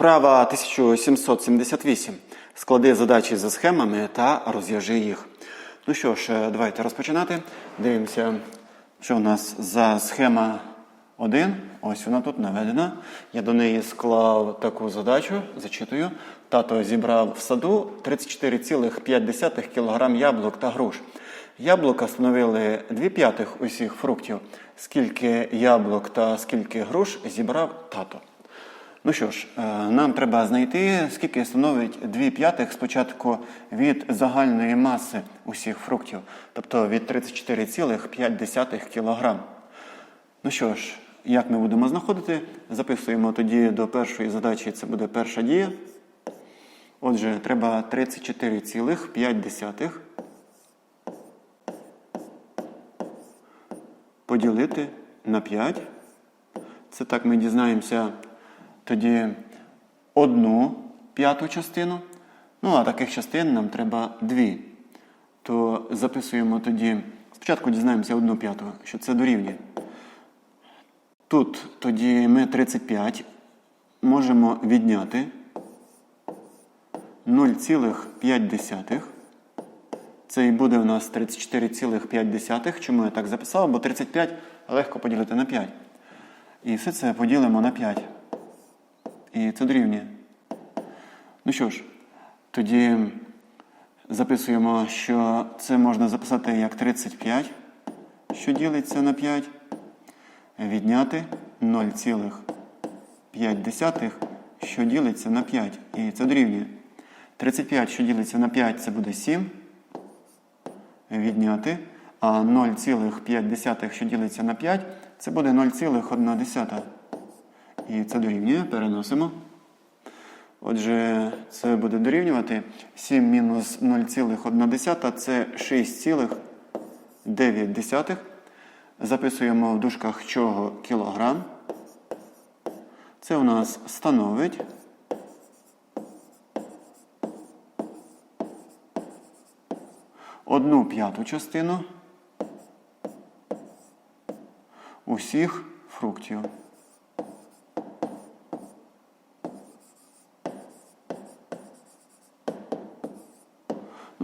Вправа 1778. Склади задачі за схемами та розв'яжи їх. Ну що ж, е, давайте розпочинати. Дивимося, що у нас за схема 1. Ось вона тут наведена. Я до неї склав таку задачу, зачитую. Тато зібрав в саду 34,5 кг яблук та груш. Яблука становили 2 п'ятих усіх фруктів. Скільки яблук та скільки груш зібрав тато. Ну що ж, е, нам треба знайти, скільки становить 2 п'ятих спочатку від загальної маси усіх фруктів, тобто від 34,5 кг. Ну що ж, як ми будемо знаходити? Записуємо тоді до першої задачі, це буде перша дія. Отже, треба 34,5 поділити на 5. Це так ми дізнаємося тоді одну п'яту частину. Ну, а таких частин нам треба дві. То записуємо тоді, спочатку дізнаємося одну п'яту, що це дорівнює. Тут тоді ми 35 можемо відняти 0,5. Це і буде у нас 34,5. Чому я так записав? Бо 35 легко поділити на 5. І все це поділимо на 5. І це дорівнює. Ну що ж, тоді записуємо, що це можна записати як 35, що ділиться на 5, відняти 0,5, що ділиться на 5. І це дорівнює. 35, що ділиться на 5, це буде 7. Відняти. А 0,5, що ділиться на 5, це буде 0,1. І це дорівнює, переносимо. Отже, це буде дорівнювати 7 мінус 0,1 це 6,9. Записуємо в дужках чого кілограм. Це у нас становить. Одну п'яту частину усіх фруктів.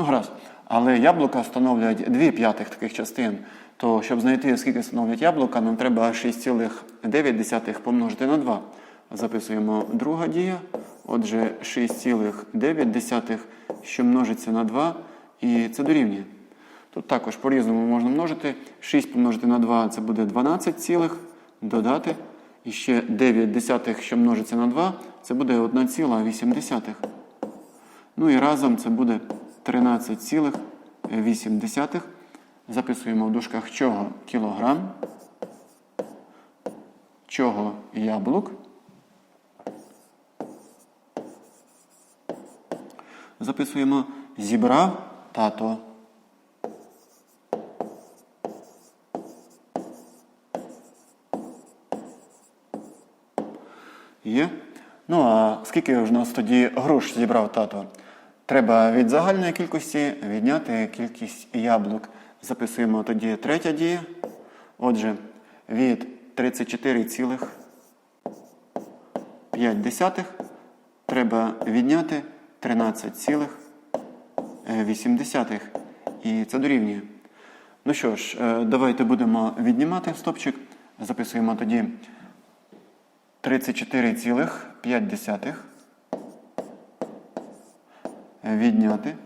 Гаразд. Але яблука становлять 2 п'ятих таких частин. То, щоб знайти, скільки становлять яблука, нам треба 6,9 помножити на 2. Записуємо друга дія. Отже, 6,9, що множиться на 2, і це дорівнює. Тут також по-різному можна множити. 6 помножити на 2 це буде 12 цілих, додати. І ще 9 десятих, що множиться на 2, це буде 1,8. Ну і разом це буде 13,8. Записуємо в дужках чого кілограм, чого яблук. Записуємо зібрав тато. Є. Ну а скільки ж у нас тоді груш зібрав тато? Треба від загальної кількості відняти кількість яблук. Записуємо тоді третя дія. Отже, від 34,5 треба відняти 13,8. І це дорівнює. Ну що ж, е, давайте будемо віднімати стопчик. Записуємо тоді 34,5 відняти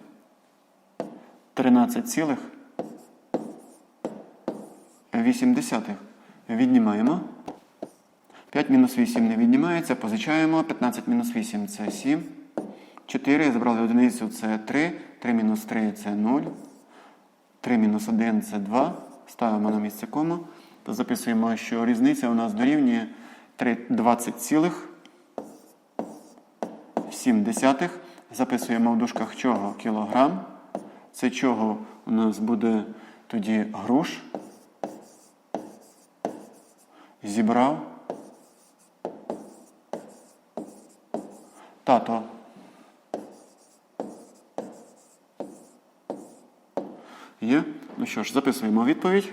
13,8. Віднімаємо. 5 мінус 8 не віднімається, позичаємо. 15 мінус 8 це 7. 4. Забрали одиницю це 3. 3 мінус 3 це 0. 3 мінус 1 це 2. Ставимо на місце кому. То записуємо, що різниця у нас дорівнює 20,7. Записуємо в дужках чого кілограм. Це чого у нас буде тоді груш. Зібрав. Тато. Є? Ну що ж, записуємо відповідь.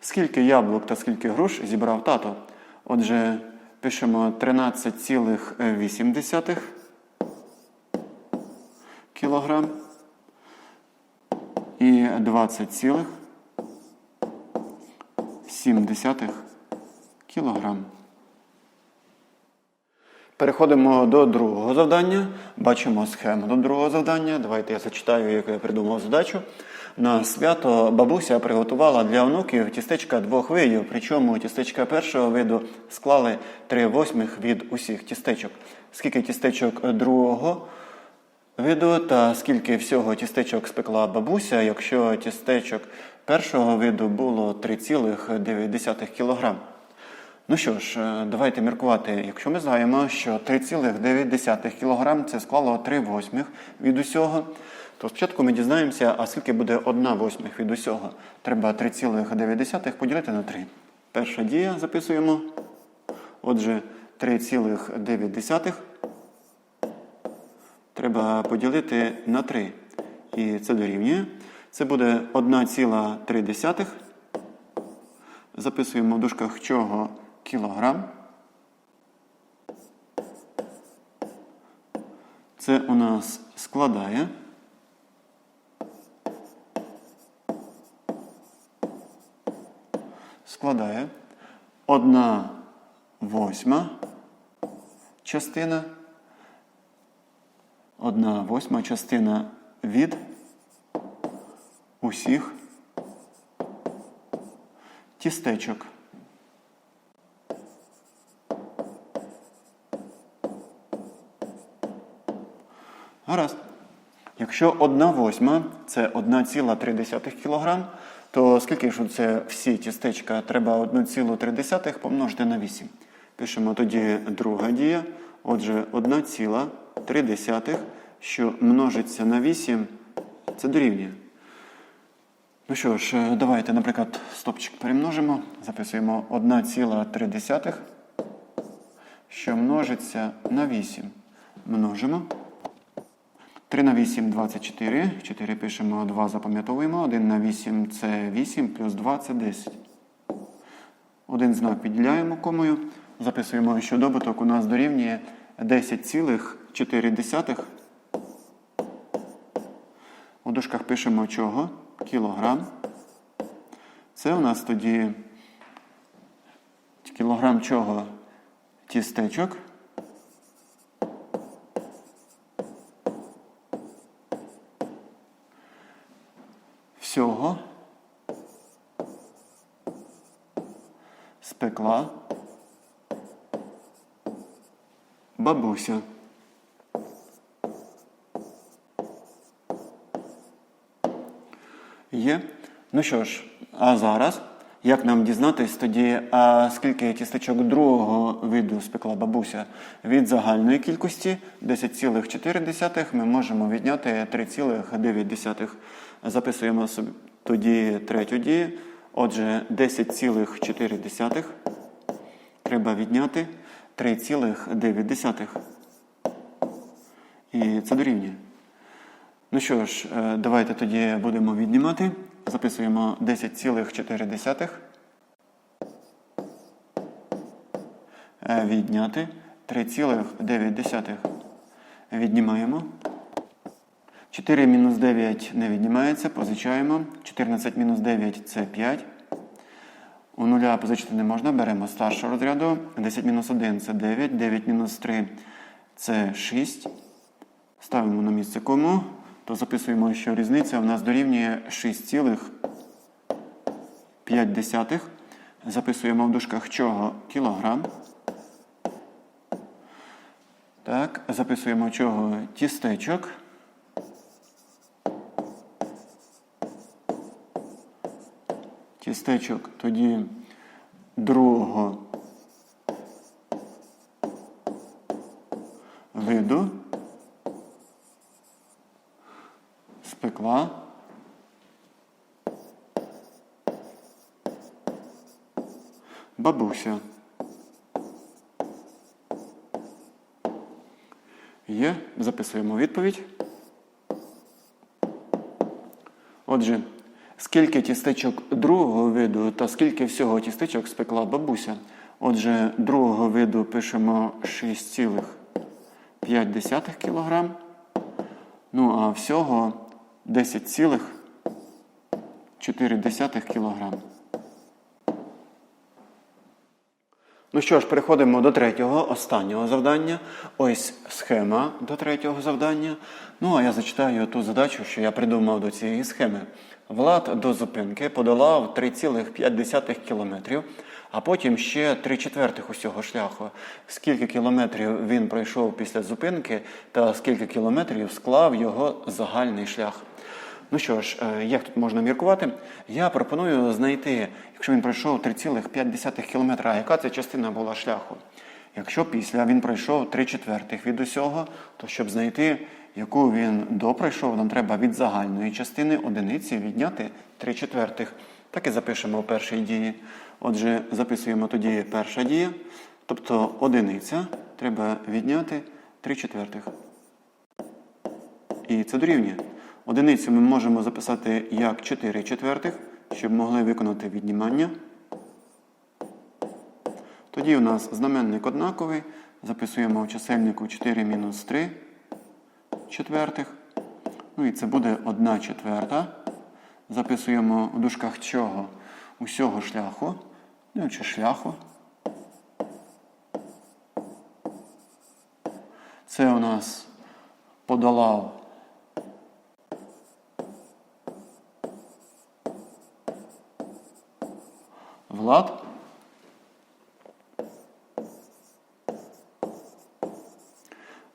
Скільки яблук та скільки груш зібрав тато? Отже, пишемо 13,8 кілограм і 20,7 кілограм. Переходимо до другого завдання. Бачимо схему до другого завдання. Давайте я зачитаю, яку я придумав задачу. На свято бабуся приготувала для онуків тістечка двох видів, причому тістечка першого виду склали 3 восьмих від усіх тістечок. Скільки тістечок другого виду та скільки всього тістечок спекла бабуся, якщо тістечок першого виду було 3,9 кг. Ну що ж, е, давайте міркувати. Якщо ми знаємо, що 3,9 кг це склало 3 восьмих від усього, то спочатку ми дізнаємося, а скільки буде 1 восьмих від усього. Треба 3,9 поділити на 3. Перша дія записуємо. Отже, 3,9 треба поділити на 3. І це дорівнює. Це буде 1,3. Записуємо в дужках чого кілограм. Це у нас складає. Складає одна восьма частина. Одна восьма частина від усіх тістечок. Гаразд. Якщо 1 восьма це 1,3 кг, то скільки ж це всі тістечка треба 1,3 помножити на 8. Пишемо тоді друга дія. Отже, 1,3, що множиться на 8, це дорівнює. Ну що ж, е, давайте, наприклад, стопчик перемножимо. Записуємо 1,3, що множиться на 8. Множимо. 3 на 8 24. 4 пишемо, 2 запам'ятовуємо. 1 на 8 це 8, плюс 2 це 10. Один знак підділяємо комою. Записуємо, що добуток у нас дорівнює 10,4. У дужках пишемо чого? Кілограм. Це у нас тоді кілограм чого? Тістечок. Всього спекла бабуся. Є. Ну що ж, а зараз, як нам дізнатись тоді, а скільки тістечок другого виду спекла бабуся від загальної кількості 10,4 ми можемо відняти 3,9. Записуємо собі тоді третю дію. Отже, 10,4 треба відняти 3,9. І це дорівнює. Ну що ж, е, давайте тоді будемо віднімати. Записуємо 10,4. Е, Відняти 3,9. Віднімаємо. 4 мінус 9 не віднімається, позичаємо. 14 мінус 9 це 5. У нуля позичити не можна, беремо старшого розряду. 10 мінус 1 це 9, 9 мінус 3 це 6. Ставимо на місце кому, то записуємо, що різниця у нас дорівнює 6,5. Записуємо в дужках чого кілограм. Так, записуємо чого тістечок. Тістечок тоді другого виду спекла бабуся. Є, записуємо відповідь. Отже, скільки тістечок другого виду та скільки всього тістечок спекла бабуся? Отже, другого виду пишемо 6,5 кг. Ну а всього 10,4 кг. Ну що ж, переходимо до третього, останнього завдання. Ось схема до третього завдання. Ну а я зачитаю ту задачу, що я придумав до цієї схеми. Влад до зупинки подолав 3,5 кілометрів, а потім ще 3 четвертих усього шляху. Скільки кілометрів він пройшов після зупинки та скільки кілометрів склав його загальний шлях. Ну що ж, е, як тут можна міркувати? Я пропоную знайти, якщо він пройшов 3,5 км, а яка це частина була шляху? Якщо після він пройшов 3 четвертих від усього, то щоб знайти, яку він допройшов, нам треба від загальної частини одиниці відняти 3 четвертих. Так і запишемо у першій дії. Отже, записуємо тоді перша дія, тобто одиниця треба відняти 3 четвертих. І це дорівнює. Одиницю ми можемо записати як 4 четвертих, щоб могли виконати віднімання. Тоді у нас знаменник однаковий. Записуємо в чисельнику 4 мінус 3 четвертих. Ну і це буде 1 четверта. Записуємо в дужках чого? Усього шляху. Ну чи шляху. Це у нас подолав Влад.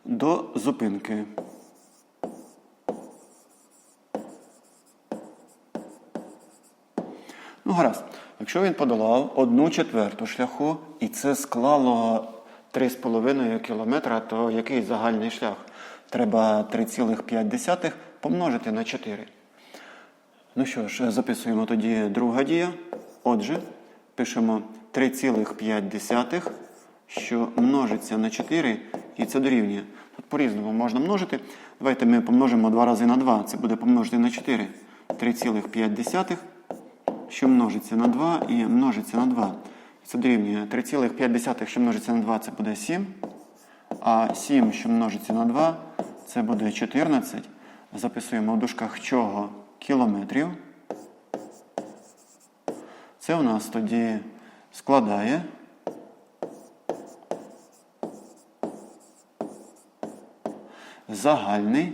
До зупинки. Гаразд. Якщо він подолав одну четверту шляху, і це склало 3,5 кілометра, то який загальний шлях? Треба 3,5 помножити на 4. Ну що ж, записуємо тоді друга дія. Отже, пишемо 3,5, що множиться на 4, і це дорівнює. Тут по-різному можна множити. Давайте ми помножимо 2 рази на 2. Це буде помножити на 4. 3,5, що множиться на 2 і множиться на 2. Це дорівнює 3,5, що множиться на 2, це буде 7. А 7, що множиться на 2, це буде 14. Записуємо в дужках чого кілометрів. Це у нас тоді складає загальний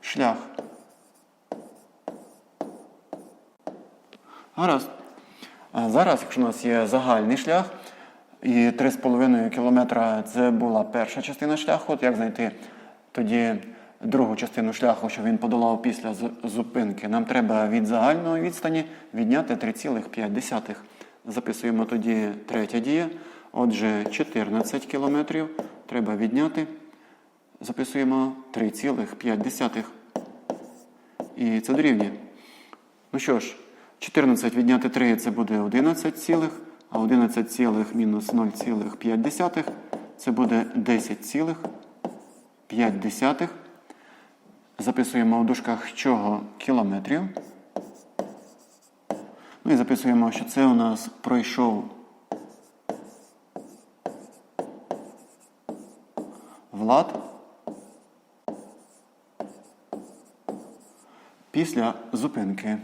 шлях. Гаразд. А зараз, якщо у нас є загальний шлях, і 3,5 кілометра це була перша частина шляху, от як знайти тоді другу частину шляху, що він подолав після зупинки, нам треба від загальної відстані відняти 3,5. Записуємо тоді третя дія. Отже, 14 кілометрів треба відняти. Записуємо 3,5. І це дорівнює. Ну що ж, 14 відняти 3 це буде 11 цілих, а 11 цілих мінус 0,5 це буде 10,5. Записуємо в дужках чого кілометрів. Ну і записуємо, що це у нас пройшов Влад після зупинки.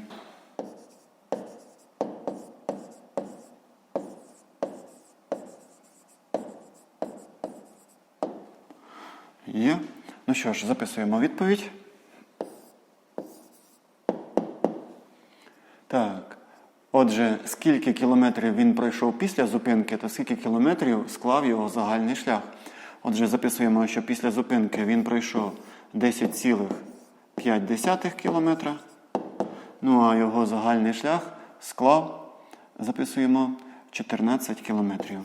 Є. Ну що ж, записуємо відповідь. Так. Отже, скільки кілометрів він пройшов після зупинки, та скільки кілометрів склав його загальний шлях. Отже, записуємо, що після зупинки він пройшов 10,5 кілометра. Ну а його загальний шлях склав, записуємо 14 кілометрів.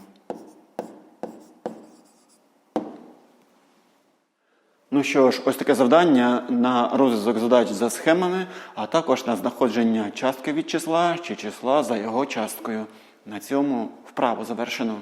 Ну що ж, ось таке завдання на розв'язок задач за схемами, а також на знаходження частки від числа чи числа за його часткою. На цьому вправо завершено.